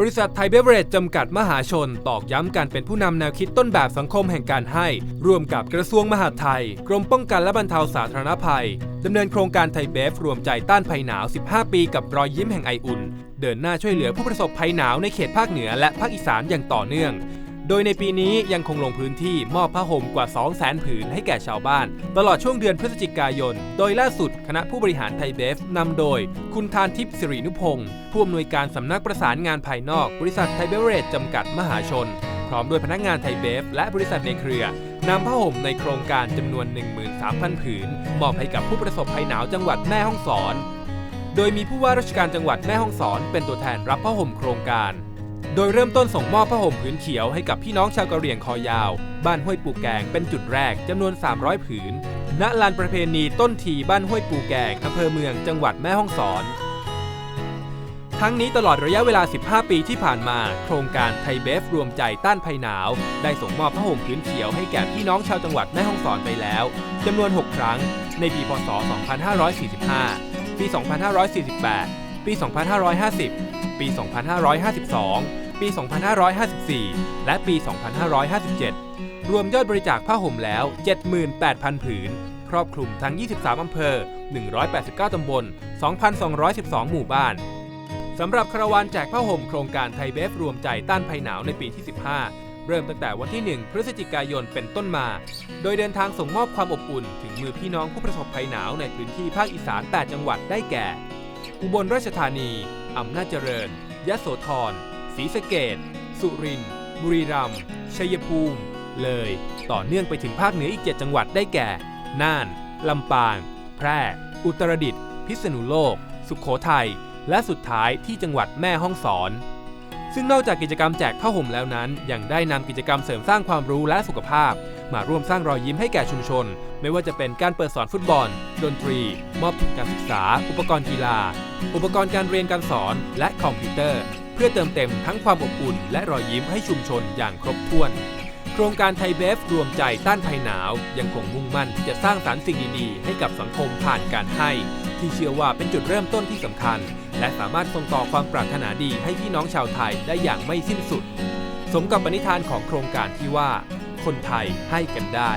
บริษัทไทยเบเวอเรจจำกัดมหาชน ตอกย้ำการเป็นผู้นำแนวคิดต้นแบบสังคมแห่งการให้ ร่วมกับกระทรวงมหาดไทย กรมป้องกันและบรรเทาสาธารณภัยดำเนินโครงการไทยเบฟรวมใจต้านภัยหนาว 15 ปีกับรอยยิ้มแห่งไออุ่น เดินหน้าช่วยเหลือผู้ประสบภัยหนาวในเขตภาคเหนือและภาคอีสานอย่างต่อเนื่อง โดยในปีนี้ยังคงลงพื้นที่มอบผ้าห่มกว่า 200,000 ผืนให้แก่ชาวบ้าน ตลอดช่วงเดือนพฤศจิกายน โดยล่าสุดคณะผู้บริหารไทยเบฟนำโดย คุณทานทิพย์สิรินุพงศ์ผู้อำนวยการสำนักประสานงานภายนอก บริษัทไทยเบเวอเรจจำกัดมหาชน พร้อมด้วยพนักงานไทยเบฟและบริษัทในเครือนำผ้าห่มในโครงการจำนวน 13,000 ผืน มอบให้กับผู้ประสบภัยหนาวจังหวัดแม่ฮ่องสอน โดยมีผู้ว่าราชการจังหวัดแม่ฮ่องสอน เป็นตัวแทนรับผ้าห่มโครงการ โดยเริ่มต้นส่งมอบผ้าห่มผืนเขียวให้กับพี่น้องชาวกะเหรี่ยงคอยาว บ้านห้วยปูแกงเป็นจุดแรกจำนวน 300 ผืน ณ ลานประเพณีต้นทีบ้านห้วยปูแกงอำเภอเมืองจังหวัดแม่ฮ่องสอน ทั้งนี้ตลอดระยะเวลา 15 ปีที่ผ่านมา โครงการไทยเบฟรวมใจต้านภัยหนาว ได้ส่งมอบผ้าห่มผืนเขียวให้แก่พี่น้องชาวจังหวัดแม่ฮ่องสอนไปแล้วจำนวน 6 ครั้ง ในปีพศ 2545 ปี 2548 ปี 2550 ปี 2552 ปี 2554 และปี 2557 รวมยอดบริจาคผ้าห่มแล้ว 78,000 ผืน ครอบคลุมทั้ง 23 อำเภอ 189 ตำบล 2,212 หมู่บ้านสำหรับคาราวานแจกผ้าห่มโครงการไทยเบฟรวมใจต้านภัยหนาวในปีที่ 15 เริ่มตั้งแต่วันที่ 1 พฤศจิกายนเป็นต้นมา โดยเดินทางส่งมอบความอบอุ่น ถึงมือพี่น้องผู้ประสบภัยหนาวในพื้นที่ภาคอีสาน 8 จังหวัดได้แก่ อุบลราชธานี อำนาจเจริญ ยะโสธร ศรีสะเกดสุรินทร์ บุรีรัมย์ ชัยภูมิ เลย ต่อเนื่องไปถึงภาคเหนืออีก 7 จังหวัดได้แก่ น่าน ลำปาง แพร่ อุตรดิตถ์ พิษณุโลก สุขโขทัย และสุดท้ายที่จังหวัดแม่ฮ่องสอน ซึ่งนอกจากกิจกรรมแจกผ้าห่มแล้วนั้น ยังได้นำกิจกรรมเสริมสร้างความรู้และสุขภาพ มาร่วมสร้างรอยยิ้มให้แก่ชุมชน ไม่ว่าจะเป็นการเปิดสอนฟุตบอล ดนตรี มอบทุนการศึกษา อุปกรณ์กีฬา อุปกรณ์การเรียนการสอนและคอมพิวเตอร์ เพื่อเติมเต็มทั้งความอบอุ่น และรอยยิ้มให้ชุมชนอย่างครบถ้วน โครงการไทยเบฟรวมใจต้านภัยหนาว ยังคงมุ่งมั่นที่จะสร้างสรรค์สิ่งดีๆ ให้กับสังคมผ่านการให้ ที่เชื่อว่าเป็นจุดเริ่มต้นที่สำคัญ และสามารถส่งต่อความปรารถนาดีให้พี่น้องชาวไทยได้อย่างไม่สิ้นสุด สมกับปณิธานของโครงการที่ว่า คนไทยให้กันได้